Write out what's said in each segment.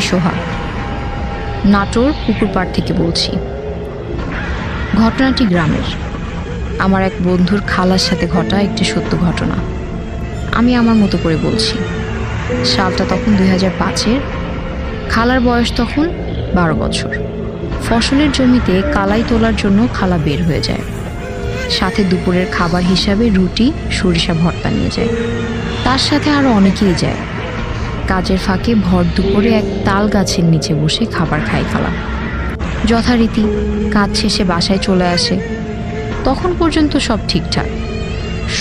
সোহা নাটোর পুকুরপাড় থেকে বলছি। ঘটনাটি গ্রামের। আমার এক বন্ধুর খালার সাথে ঘটা একটি সত্য ঘটনা। আমি আমার মতো করে বলছি। সালটা তখন দুই হাজার পাঁচের। খালার বয়স তখন বারো বছর। ফসলের জমিতে কালাই তোলার জন্য খালা বের হয়ে যায়। সাথে দুপুরের খাবার হিসাবে রুটি, সরিষা, ভর্তা নিয়ে যায়। তার সাথে আরও অনেকেই যায়। কাজের ফাঁকে ভর দুপুরে এক তাল গাছের নিচে বসে খাবার খাই খালা যথারীতি কাজ শেষে বাসায় চলে আসে। তখন পর্যন্ত সব ঠিকঠাক।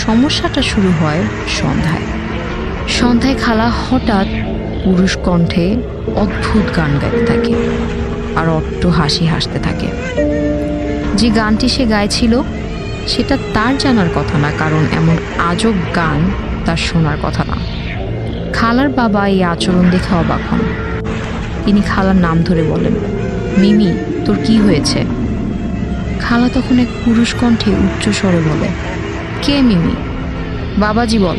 সমস্যাটা শুরু হয় সন্ধ্যায়। সন্ধ্যায় খালা হঠাৎ পুরুষ কণ্ঠে অদ্ভুত গান গাইতে থাকে আর অট্ট হাসি হাসতে থাকে। যে গানটি সে গাইছিল, সেটা তার জানার কথা না, কারণ এমন আজব গান তার শোনার কথা না। খালার বাবা এই আচরণ দেখে অবাক হন। তিনি খালার নাম ধরে বলেন, মিমি, তোর কি হয়েছে? খালা তখন এক পুরুষ কণ্ঠে উচ্চ স্বরে বলে কে মিমি? বাবাজি বল।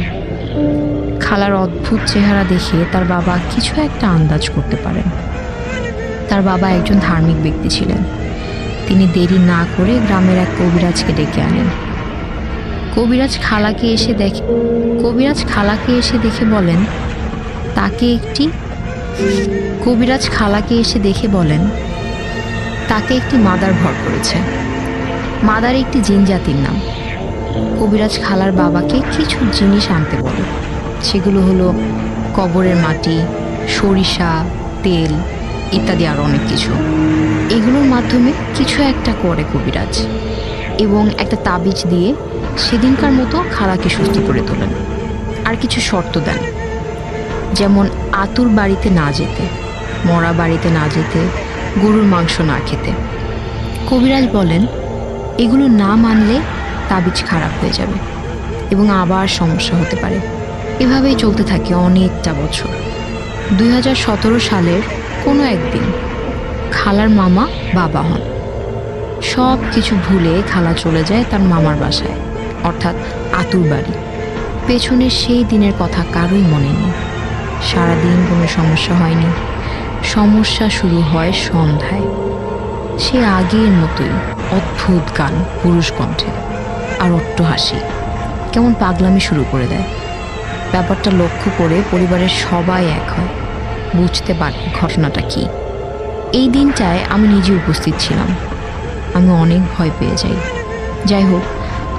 খালার অদ্ভুত চেহারা দেখে তার বাবা কিছু একটা আন্দাজ করতে পারেন। তার বাবা একজন ধার্মিক ব্যক্তি ছিলেন। তিনি দেরি না করে গ্রামের এক কবিরাজকে ডেকে আনেন। কবিরাজ খালাকে এসে দেখে, কবিরাজ খালাকে এসে দেখে বলেন তাকে একটি কবিরাজ খালাকে এসে দেখে বলেন, তাকে একটি মাদার ভর করেছে। মাদার একটি জিন জাতির নাম। কবিরাজ খালার বাবাকে কিছু জিনিস আনতে বলে। সেগুলো হলো কবরের মাটি, সরিষা, তেল ইত্যাদি আরও অনেক কিছু। এগুলোর মাধ্যমে কিছু একটা করে কবিরাজ এবং একটা তাবিজ দিয়ে সেদিনকার মতো খালাকে সুস্থ করে তোলেন। আর কিছু শর্ত দেন। যেমন আতুর বাড়িতে না যেতে, মরা বাড়িতে না যেতে, গরুর মাংস না খেতে। কবিরাজ বলেন, এগুলো না মানলে তাবিজ খারাপ হয়ে যাবে এবং আবার সমস্যা হতে পারে। এভাবেই চলতে থাকে অনেকটা বছর। দু হাজার সতেরো সালের কোনো একদিন খালার মামা বাবা হন। সব কিছু ভুলে খালা চলে যায় তার মামার বাসায়, অর্থাৎ আতুর বাড়ি। পেছনের সেই দিনের কথা কারোই মনে নেই। সারাদিন কোনো সমস্যা হয়নি। সমস্যা শুরু হয় সন্ধ্যায়। সে আগের মতোই অদ্ভুত গান পুরুষ কণ্ঠে আর অট্ট হাসি। কেমন পাগলামি শুরু করে দেয়। ব্যাপারটা লক্ষ্য করে পরিবারের সবাই এক হয়। বুঝতে পারে ঘটনাটা কি। এই দিনটায় আমি নিজে উপস্থিত ছিলাম। আমি অনেক ভয় পেয়ে যাই। যাই হোক,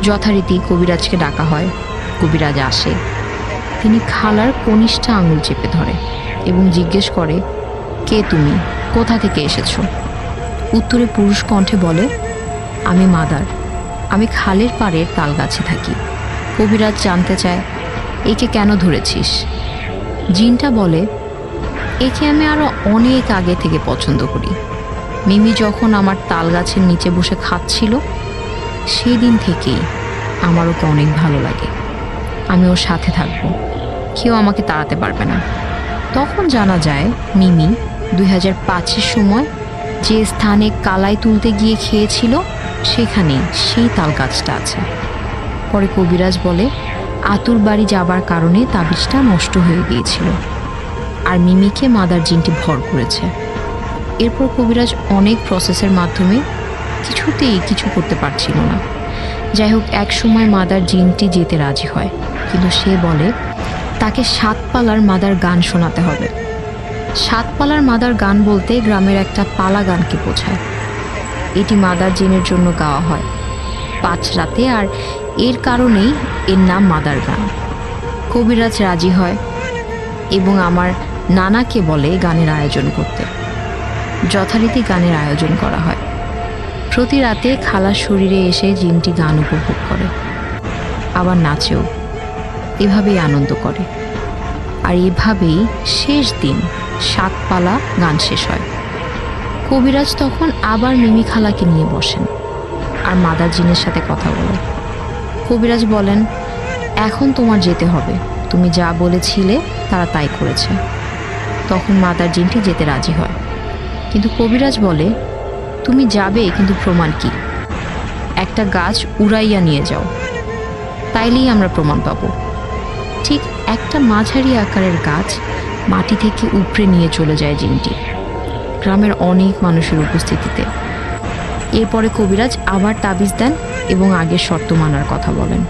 যথারীতি কবিরাজকে ডাকা হয়। কবিরাজ আসে। তিনি খালার কনিষ্ঠা আঙুল চেপে ধরে এবং জিজ্ঞেস করে, কে তুমি? কোথা থেকে এসেছ? উত্তরে পুরুষ কণ্ঠে বলে, আমি মাদার। আমি খালের পাড়ের তাল গাছে থাকি। কবিরাজ জানতে চায়, একে কেন ধরেছিস? জিনটা বলে, একে আমি আরও অনেক আগে থেকে পছন্দ করি। মিমি যখন আমার তাল গাছের নিচে বসে খাচ্ছিল সেই দিন থেকেই আমার ওকে অনেক ভালো লাগে। আমি ওর সাথে থাকব। কেউ আমাকে তাড়াতে পারবে না। তখন জানা যায়, মিমি দুই হাজার পাঁচের সময় যে স্থানে কালাই তুলতে গিয়ে খেয়েছিল সেখানেই সেই তাল গাছটা আছে। পরে কবিরাজ বলে, আতুর বাড়ি যাবার কারণে তাবিজটা নষ্ট হয়ে গিয়েছিল। আর মিমিকে মাদার জিনটি ভর করেছে। এরপর কবিরাজ অনেক প্রসেসের মাধ্যমে কিছুতেই কিছু করতে পারছিল না। যাই হোক, এক সময় মাদার জিনটি যেতে রাজি হয়, কিন্তু সে বলে তাকে সাতপালার মাদার গান শোনাতে হবে। সাতপালার মাদার গান বলতে গ্রামের একটা পালা গানকে বোঝায়। এটি মাদার জিনের জন্য গাওয়া হয়। পাঁচ রাতে আর এর কারণেই এর নাম মাদার গান। কবিরাজ রাজি হয় এবং আমার নানাকে বলে গানের আয়োজন করতে। যথারীতি গানের আয়োজন করা হয়। প্রতি রাতে খালার শরীরে এসে জিনটি গান উপভোগ করে। আবার নাচেও। এভাবেই আনন্দ করে। আর এভাবেই শেষ দিন, সাতপালা গান শেষ হয়। কবিরাজ তখন আবার মিমি খালাকে নিয়ে বসেন আর মাদার জিনের সাথে কথা বলে কবিরাজ বলেন, এখন তোমার যেতে হবে। তুমি যা বলেছিলে, তারা তাই করেছে। তখন মাদার জিনটি যেতে রাজি হয়। কিন্তু কবিরাজ বলে, তুমি যাবে, কিন্তু প্রমাণ কি? একটা গাছ উড়াইয়া নিয়ে যাও। তাইলেই আমরা প্রমাণ পাবো। ঠিক একটা মাঝারি আকারের গাছ মাটি থেকে উপরে নিয়ে চলে যায় জিনটি। গ্রামের অনেক মানুষের উপস্থিতিতে। এরপরে কবিরাজ আবার তাবিজ দেন এবং আগের শর্ত মানার কথা বলেন।